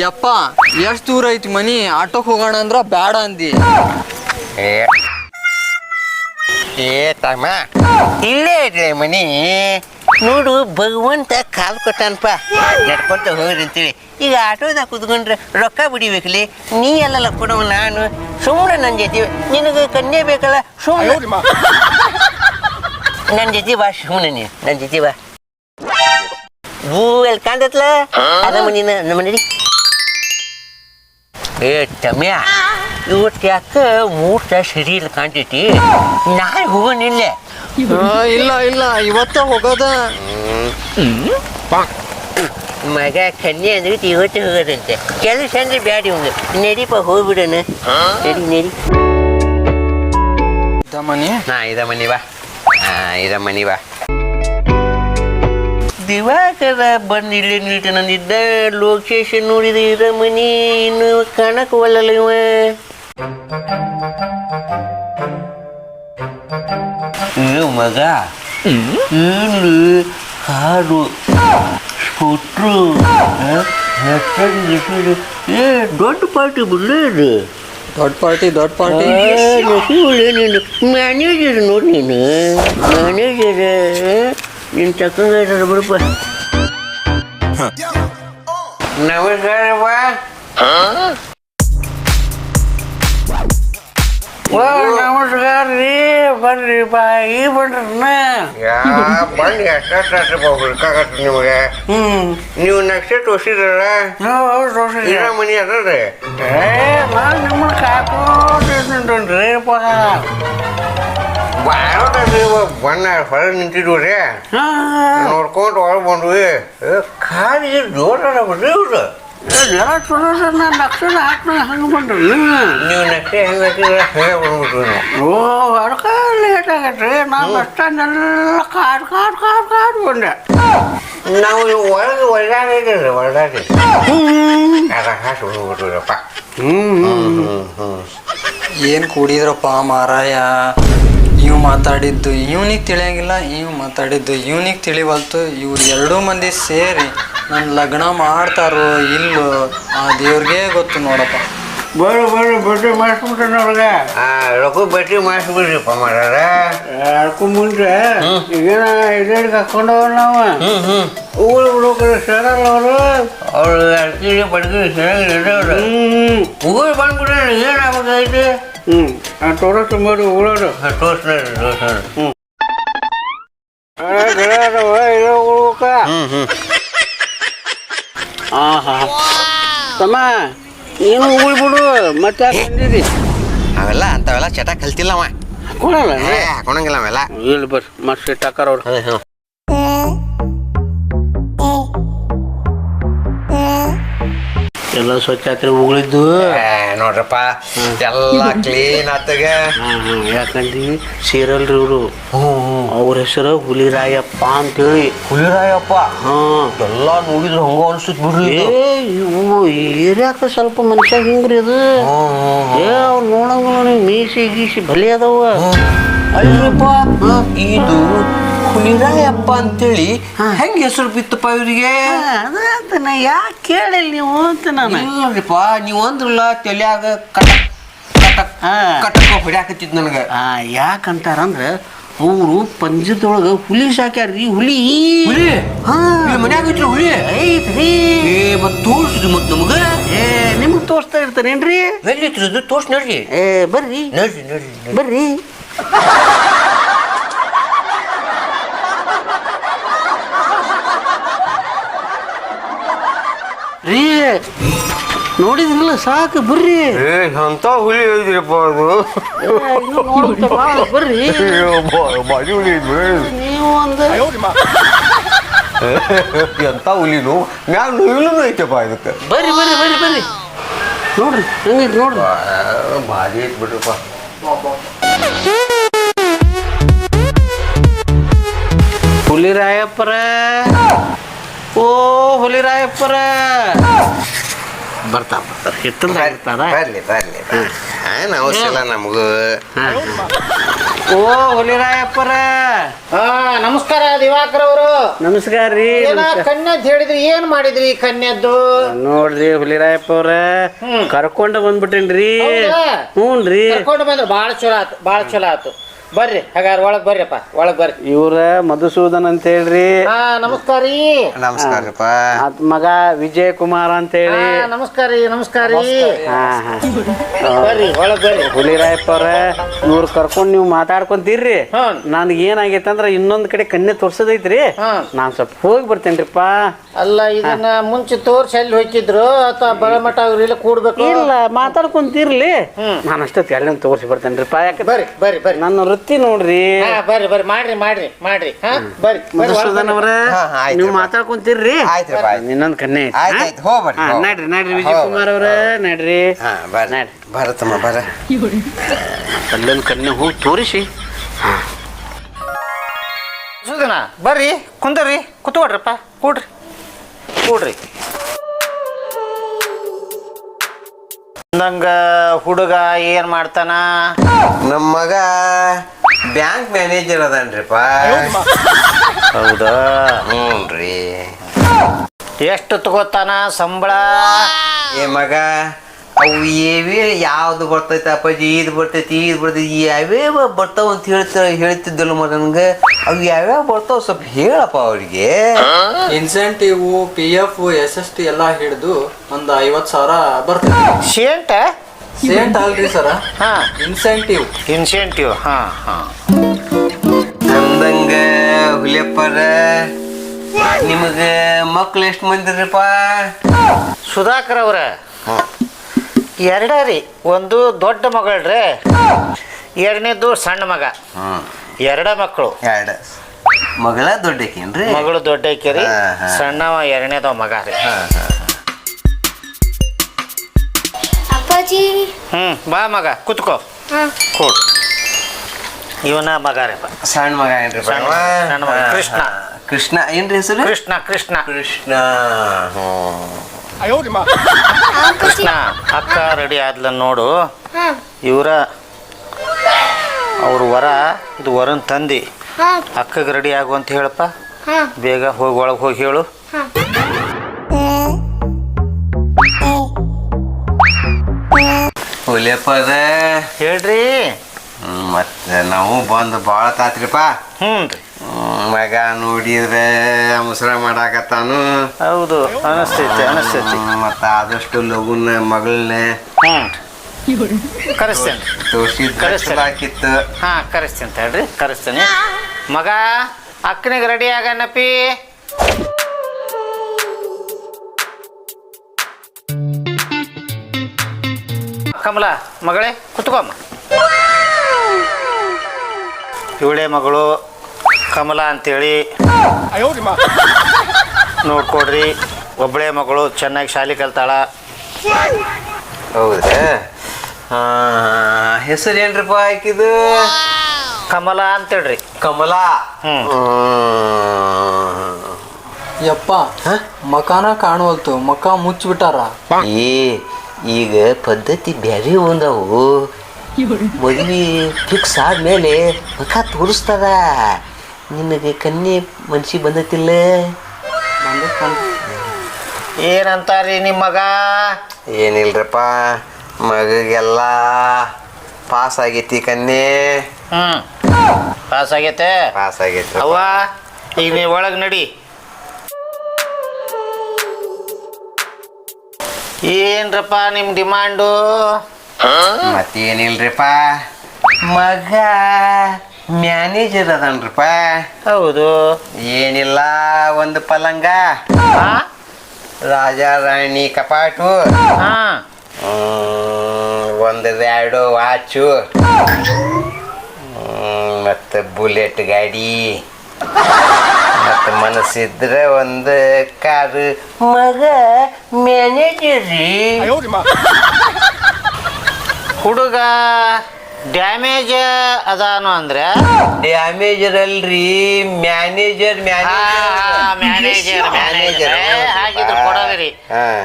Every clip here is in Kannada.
ಯಪ್ಪ ಎಷ್ಟು ದೂರ ಐತಿ ಮನಿ? ಆಟೋಕ್ ಹೋಗೋಣ ಅಂದ್ರ ಬ್ಯಾಡ ಅಂದಿ. ಏ. ಏ ತಮ್ಮ. ಇಲ್ಲೇ ಇದ್ರೆ ಮನಿ. ನೋಡು ಭಗವಂತ ಕಾಲ್ ಕೊಟ್ಟಾನಪ್ಪ. ನಡ್ಕೊಂತ ಹೋಗ್ರಿ ಅಂತೇಳಿ ಈಗ ಆಟೋದಾಗ ಕುತ್ಕೊಂಡ್ರೆ ರೊಕ್ಕ ಬಿಡಿಬೇಕಲಿ ನೀ ಎಲ್ಲ ಕೊಡವ ನಾನು ಸುಮ್ಮನೆ ನನ್ನ ಜೊತೆ. ನಿನಗೆ ಕನ್ಯೆ ಬೇಕಲ್ಲ ಸುಮ್ಮನೆ ನನ್ನ ಜೊತೆ ಬಾ ಸುಮ್ಮನೆ ನೀ ನನ್ನ ಜೊತೆ ಬಾ. ಹೂ ಎಲ್ಲಿ ಕಾಣ್ತೈತ್ಲ ಅದ ಮನಿನ ನಮ್ಮ ಮನೆ ಏ ತಮ್ಯ ಇವತ್ತು ಯಾಕೆ ಮೂರ್ತ ಸರಿ ಇಲ್ಲ ಕಾಣ್ತೈತಿ? ನಾಳೆ ಹೋಗೋನಿಲ್ಲ ಆ, ಇಲ್ಲ ಇಲ್ಲ ಇವತ್ತ ಹೋಗೋದ. ಮಗ ಕನ್ಯೆ ಅಂದ್ರೆ ಇವತ್ತು ಹೋಗೋದಂತೆ. ಕೆಲಸ ಅಂದ್ರೆ ಬ್ಯಾಡಿ ಇವಂಗ ನಡಿಪ ಹೋಗ್ಬಿಡೋಣ ನಡಿ ನಡಿ. ಇದ ಮನಿ? ಹಾ ಇದ ಮನಿ ಬಾ. ಹಾ ಇದ ಮನಿ ಬಾ. ದಿವಾಕರ ಬಂದು ಇಲ್ಲಿ ನೀಟ ನಂದಿದ್ದ ಲೊಕೇಶನ್ ನೋಡಿದ ಇದ ಮನಿ ಇನ್ನು ಕಾಣಕ್ ಒಲ್ಲಲ್ಲ ಇವ ಏ ಮಗ ಏನು ಕಾರು ಸ್ಕೂಟ್ರು ಏ ದೊಡ್ಡ ಪಾರ್ಟಿ ಬಿಡ್ಲೇ ಇದು ದೊಡ್ಡ ಪಾರ್ಟಿ ದೊಡ್ಡ ಪಾರ್ಟಿ ಮ್ಯಾನೇಜರ್ ನೋಡಿ ನೀನು ಮ್ಯಾನೇಜರ್ ನಿನ್ ತಕ್ಕ ಬಿಡಪ್ಪ ನಮಸ್ಕಾರಪ್ಪ. ಓ ನಮಸ್ಕಾರ ರೀ. ಬರ್ರಿ ಬಾ ಈ ಬಣ್ಣ ಬಂದು ಎಷ್ಟು ಹುಡ್ಕಾಕತ್ತ ನಿಮಗೆ. ಹ್ಮ್. ನೀವು ನಕ್ಷೆ ತೋರಿಸಿದ್ರಲ್ಲ? ಇರ ಮನಿ ಅದಲ್ರಿ ನಾನು ನಿಮ್ಮನ್ನ ಕಾಕೋದ್ರಿ ಬಾರೋದ್ರಿ ಬಣ್ಣ ಹೊರಗೆ ನಿಂತಿದ್ವಿ ನೋಡ್ಕೊಂಡು ಒಳಗೆ ಬಂದ್ವಿ ಖಾಲಿ ಜೋರ ಬಿಡ್ರಿ ಇವ್ರು ಎಲ್ಲ ಚಲೋ ನಾನು ಲಕ್ಷಣ ಹಾಕ್ನ ಹಂಗೆ ಬಂದ್ರಿ ನೀವು ನೆಕ್ಸ್ಟ್ ಹೆಂಗೆ ಹಾಕಿದ್ರೆ ಹಂಗೆ ಬಂದ್ಬಿಟ್ರಿ ನೀವು ಓ ಅದಕ್ಕೆ ಲೇಟ್ ಆಗತ್ರಿ ನಾನು ಅಷ್ಟನ್ನೆಲ್ಲ ಕಾಡ್ ಕಾಡ್ ಕಾಡ್ ಕಾಡ್ ಬಂದೆ ನಾವು ಇವ್ ಒಳಗೆ ಒಳಗಾಗಿದ್ರಿ ಒಳಗಾಗಿ ಅದ ಹಾಕಿ ಬಂದ್ಬಿಟ್ರಪ್ಪ ಹ್ಮ್ ಹ್ಞೂ ಹ್ಞೂ ಏನ್ ಕೂಡಿದ್ರಪ್ಪ ಮಾರಾಯ ಇವ್ ಮಾತಾಡಿದ್ದು ಇವ್ನಿಗೆ ತಿಳಿಯಂಗಿಲ್ಲ ಇವು ಮಾತಾಡಿದ್ದು ಇವ್ನಿಗೆ ತಿಳಿವಲ್ತು. ಇವ್ರು ಎರಡೂ ಮಂದಿ ಸೇರಿ ನನ್ನ ಲಗ್ನ ಮಾಡ್ತಾರೋ ಇಲ್ಲೋ ಆ ದೇವ್ರಿಗೆ ಗೊತ್ತು ನೋಡಪ್ಪ. ಬರು ಬರು ಬಡ್ಡಿ ಮಾಡಿಸ್ಬಿಟ್ರೆ ನೋಡ್ಗ. ಆ ರೊಕ್ಕ ಬಟ್ಟಿ ಮಾಡಿಸ್ಬಿಡ್ರಿಪ್ಪ ಮಾಡ್ಯಾರ ಅದಕ್ಕೂ ಮುಂಚೆ ಈಗೇನ ಹಾಕೊಂಡವ ನಾವು. ಊರು ಹುಡುಗರು ಸೇರಲ್ಲ ಅವರು. ಅವ್ರು ಸರಿಯಾಗಿ ನಡೆಯವ್ರು ಹ್ಮ್. ಊರು ಬಂದ್ಬಿಟ್ರೆ ಏನಾಗೋದೈತಿ? ಹ್ಮ್ ಆ ತೋರಿಸ್ ಮಾಡಿ ಊರೋದು ಟೋಸ್ಟ್ ನೋಡ್ರಿ ಟೋಸ್ಟ್ ನೋಡ್ರಿ ಇರೋ ಉಳ್ಕ ಆಹಾ ತಮ್ಮ ನೀನು ಉಳ್ಬಿಡು ಮತ್ತೆ ಯಾಕೆ ಬಂದಿದಿ ಅವೆಲ್ಲ ಅಂಥವೆಲ್ಲ ಚಟ ಕಲ್ತಿಲ್ಲವ ಕೊಡಲ್ಲ ಏ ಹಾಕೊಳಂಗಿಲ್ಲ ಅವೆಲ್ಲ ಇಲ್ಲಿ ಬರ್ರಿ ಮತ್ತೆ ಟಕ್ಕರ್ ಅವ್ರು ಎಲ್ಲ ಸ್ವಚ್ಛ ಆತ್ರಿ ಉಗುಳಿದ್ದು. ಏ, ನೋಡ್ರಪ್ಪ ಎಲ್ಲ ಕ್ಲೀನ್ ಆತಗ. ಯಾಕಂದ್ರೆ ಸೇರಲ್ರಿ ಇವರು. ಅವ್ರ ಹೆಸರು ಹುಲಿರಾಯಪ್ಪ ಅಂತೇಳಿ. ಹುಲಿರಾಯಪ್ಪ? ಹಾಂ. ಎಲ್ಲ ನೋಡಿದ್ರು ಹಂಗ ಅನ್ಸುತ್ ಬಿಡ್ರಿ ಏ ಇವು ಏರ್ಯಾಕ ಸ್ವಲ್ಪ ಮನುಷ್ಯ ಹಿಂಗ್ರಿ ಅದು. ಏ ಅವ್ರು ನೋಡಂಗ ನೋಡಿ ಮೀಸಿ ಗೀಸಿ ಬಲಿ ಅದಾವ. ಅಲ್ರಿಪ್ಪ ಇದು ಹುಲಿರಾಯಪ್ಪ ಅಂತೇಳಿ ಹೆಂಗ್ ಹೆಸರು ಬಿತ್ತಪ್ಪ ಇವರಿಗೆ? ಅದನ್ನ ಯಾಕೆ ಕೇಳಿಲ್ಲ ನೀವು ಅಂತ ನಾನು. ಇಲ್ಲರಿಪ್ಪ ನೀವು ಅಂದ್ರಲ್ಲ ತಲೆಯಾಗ ಕಟಕ್ ಕಟಕ್ ಕಟಕ ಹೊಡ್ಯಾಕತ್ತಿದ್ ನನಗ. ಯಾಕಂತಾರಂದ್ರ ಅವರು ಪಂಜರದೊಳಗ ಹುಲಿ ಸಾಕ್ಯಾರ್ರಿ ಹುಲಿ. ಹುಲಿ? ಮನ್ಯಾಗ ಐತ್ರಿ ಹುಲಿ? ಐತ್ರಿ ಏ ಮತ್ ತೋರ್ಸ್ರಿ ಮತ್ ನಮಗ? ಏ ನಿಮ್ಗೆ ತೋರಿಸ್ತಾ ಇರ್ತಾರೆ ಎಲ್ಲಿ ಇಟ್ರದು ತೋರ್ಸ್ ನೋಡ್ರಿ. ಏ ಬರ್ರಿ. ನೋಡ್ರಿ ನೋಡ್ರಿ. ಬರ್ರಿ. ರೀ ನೋಡಿದ್ರಲ್ಲ ಸಾಕು ಬರ್ರಿ ಏ ಅಂತ ಹುಲಿ ಐದ್ರಿಪ್ಪ ಅದು ಏ, ಇನ್ನೂ ನೋಡ್ಬೇಕ ಬಾಳ, ಬರ್ರಿ ಬಾಜು ಹುಲಿ ಐತ್ರಿ ನೀವು ಒಂದು ಎಂತ ಹುಲಿನು ಮ್ಯಾಗ ನೋವಿಲೂ ಐತಪ್ಪ ಇದಕ್ಕೆ ಬರ್ರಿ ಬರ್ರಿ ಬರ್ರಿ ಬರ್ರಿ ನೋಡ್ರಿ ಹೆಂಗೈತಿ ನೋಡ್ರಿ ಭಾರಿ ಐತ್ ಬಿಡ್ರಪ್ಪ ಹುಲಿರಾಯಪ್ಪರ ಓ ಹುಲಿರಾಯಪ್ಪರ ಬರ್ತಾ ಬರ್ತಾವ ಹಿತ್ತಲ್ದಾಗ ಇರ್ತಾರ ಬರ್ಲಿ ಬರ್ಲಿ ಏನು ಅವಶ್ಯ ಇಲ್ಲ ನಮಗೂ. ಓ ಹುಲಿರಾಯಪ್ಪರ ಹಾ ನಮಸ್ಕಾರ ದಿವಾಕರ್ ಅವರು. ನಮಸ್ಕಾರ ರೀ ಏನ ಕನ್ಯದ್ ಹೇಳಿದ್ರಿ ಏನ್ ಮಾಡಿದ್ರಿ ಈ ಕನ್ಯದ್ದು? ನೋಡ್ರಿ ಹುಲಿರಾಯಪ್ಪ ಅವ್ರ. ಕರ್ಕೊಂಡ ಬಂದ್ಬಿಟ್ಟೇನ್ರಿ. ರೀ ಹ್ಞೂನ್ರಿ. ಕರ್ಕೊಂಡು ಬಂದ್ರೆ ಬಾಳ ಚಲೋ ಆತು ಬಾಳ ಚಲೋ ಆತು. ಬರ್ರಿ ಹಾಗಾದ್ರೆ ಒಳಗ್ ಬರ್ರಿಪ್ಪ ಒಳಗ್ ಬರ್ರಿ. ಇವ್ರ ಮಧುಸೂದನ್ ಅಂತ ಹೇಳ್ರಿ. ಹಾ ನಮಸ್ಕಾರ ರೀ. ನಮಸ್ಕಾರಪ್ಪ. ಅದ್ ಮಗ ವಿಜಯ್ ಕುಮಾರ್ ಅಂತ ಹೇಳಿ. ಹಾ ನಮಸ್ಕಾರ ರೀ ನಮಸ್ಕಾರ ರೀ. ಹಾ ಹಾ. ಬರ್ರಿ ಒಳಗ್ ಬರ್ರಿ. ಹುಲಿರಾಯಪ್ಪ ಅವ್ರ ಇವ್ರ ಕರ್ಕೊಂಡ್ ನೀವು ಮಾತಾಡ್ಕೊಂತೀರ್ರಿ. ನನ್ಗ ನನ್ಗೆ ಏನಾಗೈತೆ ಅಂದ್ರ ಇನ್ನೊಂದ್ ಕಡೆ ಕನ್ನೆ ತೋರ್ಸದೈತ್ರಿ. ನಾನ್ ಸ್ವಲ್ಪ ಹೋಗಿ ಬರ್ತೇನ್ರಿಪ್ಪ. ಅಲ್ಲ ಇದನ್ನ ಮುಂಚೆ ತೋರ್ಸಿ ಅಲ್ಲಿ ಹೋಗಿದ್ರು ಅಥವಾ ಬರಮಠ ಅವ್ರೆಲ್ಲ ಕೂಡ್ಬೇಕು? ಇಲ್ಲ ಮಾತಾಡ್ಕೊಂತೀರ್ಲಿ. ಹ್ಮ್. ನಾನು ಅಷ್ಟೊತ್ತು ಅಲ್ಲಿ ತೋರಿಸಿ ಬರ್ತೇನ್ರಿಪ್ಪ. ಯಾಕೆ ಬರ್ರಿ ಬರ್ರಿ ಬರ್ರಿ. ನನ್ನ ವೃತ್ತಿ ನೋಡ್ರಿ. ಹಾ ಬರ್ರಿ ಬರ್ರಿ. ಮಾಡ್ರಿ ಮಾಡ್ರಿ ಮಾಡ್ರಿ. ಹಾ ಬರ್ರಿ ಮಧುಸೂದನ್ ಬರ್ರಿ. ಅವ್ರ ಹಾ, ಹಾ, ಆಯ್ತು ನೀವು ರೀ. ಮಾತಾಡ್ಕೊಂತೀರ್ರಿ. ಕಣ್ಣೆ ಆಯ್ತು. ಇನ್ನೊಂದ್ ಕನ್ಯೆ ಐತಿ, ಆಯ್ತ್ ಹಾ? ಆಯ್ತ್, ಹೋಗ್ಬರ್ರಿ, ಹಾ, ಹೋಗ್ಬರ್ರಿ. ನಡ್ರಿ ನಡ್ರಿ ವಿಜಯ್ ಕುಮಾರ್ ಅವ್ರ ನಡ್ರಿ. ಹಾ ಬರ್ರಿ. ನಡ್ರಿ. ಬರತ್ತಮ್ಮ ಬರ ಅಲ್ಲೊಂದು ಕಣ್ಣೆ ಹೋಗಿ ತೋರಿಸಿ. ಸುದನ ಬರ್ರಿ ಕುಂದ್ರಿ ಕುತ್ಕೊಡ್ರಪ್ಪ ಕೂಡ್ರಿ. ಕೂಡ್ರಿ. ನಂಗ ಹುಡುಗ ಏನ್ ಮಾಡ್ತಾನ? ನಮ್ಮ ಮಗ ಬ್ಯಾಂಕ್ ಮ್ಯಾನೇಜರ್ ಅದನ್ರಿಪ್ಪ. ಹೌದಾ? ಹ್ಞೂ ರೀ ಎಷ್ಟು ತಗೋತಾನ ಸಂಬಳ? ಏ ಮಗ ಅವು ಏವೇ ಯಾವ್ದು ಬರ್ತೈತೆ ಅಪ್ಪಾಜಿ ಇದು ಬರ್ತೈತಿ ಇದು ಬರ್ತೈತಿ ಯಾವ್ಯಾವ ಬರ್ತಾವ ಅಂತ ಹೇಳ್ತ ಹೇಳ್ತಿದ್ದಲ್ಲ ಮಗ ನನಗೆ. ಅವು ಯಾವ್ಯಾವ ಬರ್ತಾವ ಸ್ವಲ್ಪ ಹೇಳಪ್ಪ ಅವ್ರಿಗೆ. Incentive P F S S T ಎಲ್ಲ ಹಿಡಿದು ಒಂದು ಐವತ್ತು ಸಾವಿರ ಬರ್ತದೆ ಶೇಂಟ ಸೇಂಟ್ ಅಲ್ರಿ ಸರ ಹಾ. ಇನ್ಸೆಂಟಿವ್ ಇನ್ಸೆಂಟಿವ್ ಹಾ ಹಾ. ಅಂದಂಗ ಹುಲಿಯಪ್ಪರ ನಿಮಗೆ ಮಕ್ಳು ಎಷ್ಟು ಮಂದಿರಪ್ಪ ಸುಧಾಕರ್ ಅವ್ರ. ಎರಡ ರೀ ಒಂದು ದೊಡ್ಡ ಮಗಳ್ರಿ. ಎರಡನೇದು ಸಣ್ಣ ಮಗ. ಹ್ಮ್ ಎರಡ ಮಕ್ಕಳು. ಎರಡು. ಮಗಳ ದೊಡ್ಡಕೇನ್ರಿ ಮಗಳು ದೊಡ್ಡ ಐಕ್ಯರಿ ಹಾ, ಹಾ. ಸಣ್ಣವ ಎರಡನೇದವ ಮಗ ರೀ. ಅಪ್ಪಾಜಿ. ಹ್ಮ್ ಬಾ ಮಗ ಕುತ್ಕೋ. ಹಾ. ಕೊಡ್. ಇವನ ಮಗ ರೀ ಸಣ್ಣ ಮಗ ಏನ್ರಿ ಸಣ್ಣ ಮಗ, ಸಣ್ಣ ಮಗ, ಕೃಷ್ಣ. ಕೃಷ್ಣ. ಏನ್ರಿ ಹೆಸರು? ಕೃಷ್ಣ ಕೃಷ್ಣ. ಕೃಷ್ಣ. ಹ್ಞೂ ಕೃಷ್ಣ ಅಕ್ಕ ರೆಡಿ ಆದ್ಲ ನೋಡು. ಹಾ. ಇವರ ಅವ್ರ ವರ ಇದು ವರನ್ ತಂದಿ. ಹಾ. ಅಕ್ಕಗೆ ರೆಡಿ ಆಗು ಅಂತ ಹೇಳಪ್ಪ. ಹಾ. ಬೇಗ ಹೋಗಿ ಒಳಗೆ ಹೋಗಿ ಹೇಳು. ಹಾ. ಹುಲಿಯಪ್ಪದ ಹೇಳ್ರಿ. ಮತ್ತೆ ನಾವು ಬಂದು ಭಾಳ ತಾತ್ರಿಪ್ಪ. ಹ್ಞೂ ರೀ ಹ್ಮ್, ಮಗ ನೋಡಿದ್ರೆ ಮುಸ್ರ ಮಾಡಾಕತ್ತಾನು. ಹೌದು ಅನಿಸ್ತೈತಿ ಅನಸ್ತೈತಿ. ಮತ್ತು ಆದಷ್ಟು ಲಗುನ ಮಗಳನ್ನ ಹ್ಞೂ ಕರೆಸ್ತೇನೆ. ಚಲೋ ಆಕಿತ್ತು. ಹಾಂ ಕರೆಸ್ತೇನೆ ಅಂತ ಹೇಳ್ರಿ ಕರೆಸ್ತೇನೆ. ಮಗ ಅಕ್ಕನಿಗೆ ರೆಡಿ ಆಗನಪ್ಪಿ. ಕಮಲ ಮಗಳೇ ಕುತ್ಕೊಮ್ಮ ಇವಳೇ ಮಗಳು. ಕಮಲ ಅಂತೇಳಿ. ನೋಡ್ಕೊಡ್ರಿ ಒಬ್ಬಳೇ ಮಗಳು ಚೆನ್ನಾಗಿ ಶಾಲೆ ಕಲ್ತಾಳ. ಹೌದಾ ಹೆಸರು ಏನ್ರಪ್ಪ ಆಕಿದು? ಕಮಲ ಅಂತೇಳ್ರಿ. ಕಮಲಾ. ಯಪ್ಪ ಮಕಾನ ಕಾಣುವಲ್ತು ಮಕ ಮುಚ್ಚಿಬಿಟ್ಟಾರ? ಏ ಈಗ ಪದ್ಧತಿ ಬ್ಯಾರೆ ಒಂದವು. ಮದುವೆ ಫಿಕ್ಸ್ ಆದ್ಮೇಲೆ ಮಕ ತೋರಿಸ್ತದ. ನಿನಗೆ ಕನ್ಯೆ ಮನ್ಸಿ ಬಂದತಿಲ್ಲ? ಏನಂತಾರಿ ನಿಮ್ಮ ಮಗ? ಏನಿಲ್ರಪ್ಪ ಮಗಗೆಲ್ಲ ಪಾಸ್ ಆಗೈತಿ ಕನ್ಯೆ. ಹ್ಮ್. ಪಾಸ್ ಆಗೈತೆ ಪಾಸ್ ಆಗೈತಿ ಅವ್ವ ಈಗ ನೀವು ಒಳಗೆ ನಡಿ. ಏನ್ರಪ್ಪ ನಿಮ್ಮ ಡಿಮಾಂಡು? ಮತ್ತೇನಿಲ್ರಿಪ್ಪ? ಮಗ ಮ್ಯಾನೇಜರ್ ಅದನ್ರಪ್ಪ. ಹೌದು. ಏನಿಲ್ಲ ಒಂದು ಪಲಂಗ. ರಾಜ ರಾಣಿ ಕಪಾಟು. ಹಾ. ಒಂದು ಎರಡು ವಾಚು. ಮತ್ತು ಬುಲೆಟ್ ಗಾಡಿ. ಮತ್ತು ಮನಸ್ಸಿದ್ರೆ ಒಂದು ಕಾರು. ಮಗ ಮ್ಯಾನೇಜರ್ ರೀ. ಹುಡುಗ. ಡ್ಯಾಮೇಜ್ ಅದಾನು ಅಂದ್ರೆ? ಡ್ಯಾಮೇಜರ್ ಅಲ್ರಿ ಮ್ಯಾನೇಜರ್ ಮ್ಯಾನೇಜರ್ ಮ್ಯಾನೇಜರ್ ಹಾಗಿದ್ರೆ ಕೊಡೋದ್ರಿ.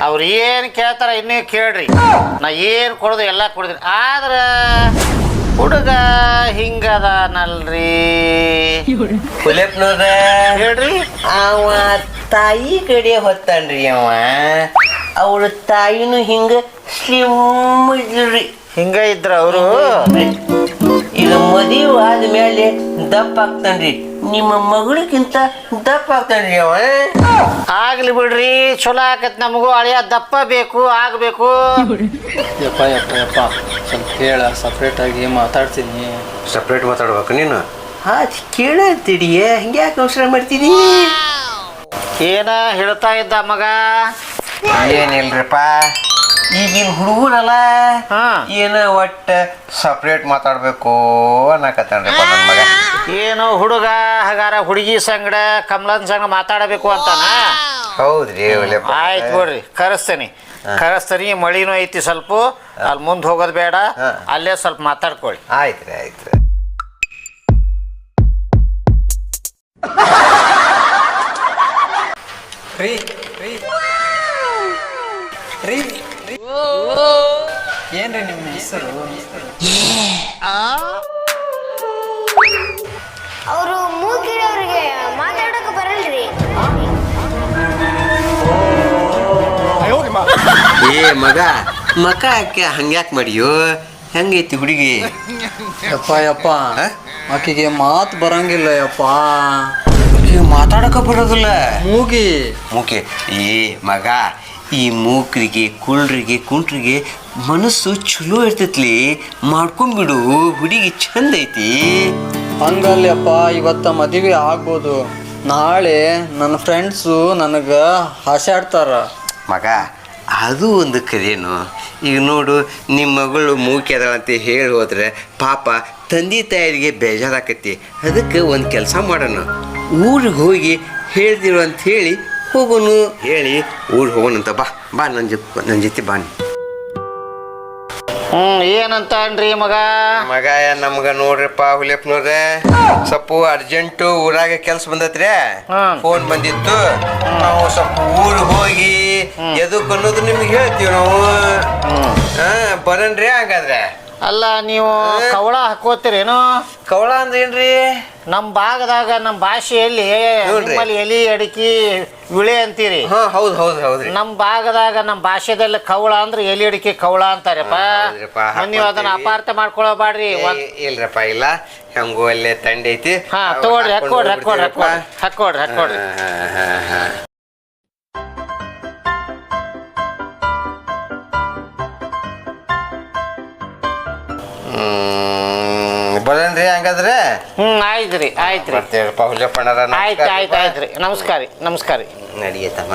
ಅವ್ರು ಏನ್ ಕೇಳ್ತಾರ ಇನ್ನೇ ಕೇಳ್ರಿ. ನಾ ಏನ್ ಕೊಡೋದು ಎಲ್ಲ ಕೊಡಿದ್ರಿ ಆದ್ರ ಹುಡುಗ ಹಿಂಗದಾನಲ್ರಿ. ಹೇಳ್ರಿ. ಅವ ತಾಯಿ ಕಡೆ ಹೊತ್ತಾನ್ರಿ ಅವ. ಅವಳ ತಾಯಿನೂ ಹಿಂಗ ಸ್ಲಿಮ್ ಇದ್ರಿ ಹಿಂಗ ಇದ್ರ ಅವರು? ಈಗ ಮದುವೆ ಆದ್ಮೇಲೆ ದಪ್ಪ ಆಗ್ತಾನ್ರಿ. ನಿಮ್ಮ ಮಗಳಿಗಿಂತ ದಪ್ಪ ಆಗ್ತಾನ್ರಿ ಅವ ಆಗ್ಲಿ ಬಿಡ್ರಿ ಚಲೋ ಆಕತ್ ನಮಗೂ. ಅಳಿಯ ದಪ್ಪ ಬೇಕು ಆಗ್ಬೇಕು. ಯಪ್ಪ ಯಪ್ಪ ಯಪ್ಪ. ಸ್ವಲ್ಪ ಹೇಳ ಸಪ್ರೇಟಾಗಿ ಮಾತಾಡ್ತೀನಿ. ಸಪ್ರೇಟ್ ಮಾತಾಡ್ಬೇಕು ನೀನು? ಹಾ ಕೇಳತ್ತಿಡಿಯ ಹಿಂಗೆ ಯಾಕೆ ಅವಸರ ಮಾಡ್ತೀನಿ ಏನ ಹೇಳ್ತಾ ಇದ್ದ ಮಗ? ಏನಿಲ್ರಿಪ್ಪ. ಈಗಿನ ಹುಡುಗರಲ್ಲ ಹಾ. ಏನ ಒಟ್ಟ ಸಪ್ರೇಟ್ ಮಾತಾಡ್ಬೇಕು ಅನ್ನಕತ್ತಾನ್ರಿಪ್ಪ ನನ್ನ ಮಗ. ಏನು ಹುಡುಗ ಹಾಗಾರ ಹುಡುಗಿ ಸಂಗಡ ಕಮಲನ್ ಸಂಗ ಮಾತಾಡಬೇಕು ಅಂತಾನ? ಹೌದ್ರಿ ಒಲೆಪ್ಪ ಆಯ್ತು ಬಿಡ್ರಿ ಕರೆಸ್ತೇನೆ. ಕರೆಸ್ತೇನೆ ಮಳಿನೂ ಐತಿ ಸ್ವಲ್ಪ. ಅಲ್ಲಿ ಮುಂದೆ ಹೋಗೋದು ಬೇಡ. ಹಾ. ಅಲ್ಲೇ ಸ್ವಲ್ಪ ಮಾತಾಡ್ಕೊಳ್ಳಿ. ಆಯ್ತ್ರಿ ಆಯ್ತು ರೀ ರೀ ರೀ ರೀ. ಏನ್ರಿ ನಿಮ್ಮ ಹೆಸರು? ಅವರು ಮೂಗಿಡೋರಿಗೆ ಮಾತಾಡೋಕೆ ಬರಲ್ರಿ. ಏ ಮಗ ಮಕ ಹಾಕಿ ಹಂಗ್ಯಾಕ್ ಮಾಡಿಯೋ? ಹೆಂಗೈತಿ ಹುಡುಗಿ? ಯಪ್ಪ ಯಪ್ಪ. ಆಕಿಗೆ ಮಾತು ಬರಂಗಿಲ್ಲ ಯಪ್ಪ. ಮಾತಾಡಕ ಬರೋದಿಲ್ಲ. ಮೂಗಿ. ಮೂಕೆ ಏ ಮಗ ಈ ಮೂಕರಿಗೆ ಕುಳ್ರಿಗೆ ಕುಂಟ್ರಿಗೆ ಮನಸ್ಸು ಚಲೋ ಇರ್ತೈತ್ಲಿ? ಮಾಡ್ಕೊಂಬಿಡು ಹುಡುಗಿ ಚಂದ ಐತಿ. ಹಂಗಲ್ಲಪ್ಪ ಇವತ್ತ ಮದುವೆ ಆಗ್ಬೋದು. ನಾಳೆ ನನ್ನ ಫ್ರೆಂಡ್ಸು ನನಗೆ ಹಸಾಡ್ತಾರ ಮಗ ಅದು ಒಂದು ಕದೇನು ಈಗ ನೋಡು ನಿಮ್ಮ ಮಗಳು ಮೂಕಿ ಅದಾಳಂತ ಹೇಳಿ ಹೋದ್ರೆ ಪಾಪ ತಂದೆ ತಾಯಿಗೆ ಬೇಜಾರಾಕತಿ ಅದಕ್ಕೆ ಒಂದು ಕೆಲಸ ಮಾಡೋಣ. ಊರಿಗೆ ಹೋಗಿ ಹೇಳ್ದಿರು ಅಂತ ಹೇಳಿ ಹೋಗೋನು. ಹೇಳಿ ಊರು ಹೋಗೋಣಂತ ಬಾ. ಬಾ ನನ್ನ ಜೊತೆ ನನ್ನ ಜೊತೆ ಬಾ ನೀ. ಹ್ಮ್ ಏನಂತ ಅನ್ರಿ ಮಗ? ಮಗ ನಮ್ಗ ನೋಡ್ರಿಪ್ಪ ಹುಲಿಯಪ್ಪನವ್ರೆ. ಸ್ವಲ್ಪ ಅರ್ಜೆಂಟು ಊರಾಗ ಕೆಲ್ಸ ಬಂದತ್ರಿ. ಹ್ಮ್. ಫೋನ್ ಬಂದಿತ್ತು. ನಾವು ಸ್ವಲ್ಪ ಊರ್ ಹೋಗಿ ಎದಕ್ ಅನ್ನೋದು ನಿಮ್ಗೆ ಹೇಳ್ತೀವಿ ನಾವು. ಹಾ ಬರನ್ರಿ ಹಂಗಾದ್ರೆ. ಅಲ್ಲ ನೀವು ಕವಳ ಹಾಕೋತೀರೇನು? ಕವಳ ಅಂದ್ರೆ ಏನ್ರಿ? ನಮ್ಮ ಭಾಗದಾಗ ನಮ್ಮ ಭಾಷೆಯಲ್ಲಿ. ನಿಮ್ಮಲ್ಲಿ ಎಲಿ ಅಡಿಕೆ ವಿಳೆ ಅಂತೀರಿ. ಹಾ ಹೌದ್ ಹೌದ್ ಹೌದ್ರಿ. ನಮ್ಮ ಭಾಗದಾಗ ನಮ್ಮ ಭಾಷೆದಲ್ಲಿ ಕವಳ ಅಂದ್ರೆ ಎಲಿ ಅಡಿಕೆ ಕವಳ ಅಂತಾರಪ್ಪ. ಹೌದ್ರಿಪ್ಪ, ನೀವು ಅದನ್ನ. ಅಪಾರ್ಥ ಒಂದ್ ಏ- ಇಲ್ರಪ್ಪ ಇಲ್ಲ. ಹೆಂಗೋ ಅಲ್ಲೇ ತಂಡೈತಿ. ಹಾ ತಗೋಡ್ರಿ ತಗೊಳ್ರಿ ಹಾಕ್ಕೊಂಡ್ ಹಾಕೊಡ್ರಿ ಹಾಕೊಡ್ರಿ ಹೋಗ್ಬಿಡ್ತೀರಪ್ಪ. ಹಾಕೊಡ್ರಿ ಹಾಕೊಡ್ರಿ ಹಾಕೊಡ್ರಿ ಹಾ, ಹಾ, ಹಾ, ಹಂಗಾದ್ರೆ? ಹ್ಮ್ ಆಯ್ತ್ರಿ ಆಯ್ತ್ರಿ. ಬರ್ತೀವಿ ಹುಲಿಯಪ್ಪಣ್ಣರ ಆಯ್ತು ಆಯ್ತು ಆಯ್ತ್ರಿ. ನಮಸ್ಕಾರ ರೀ ನಮಸ್ಕಾರ. ರೀ ನಡಿಯತ್ತಮ್ಮ.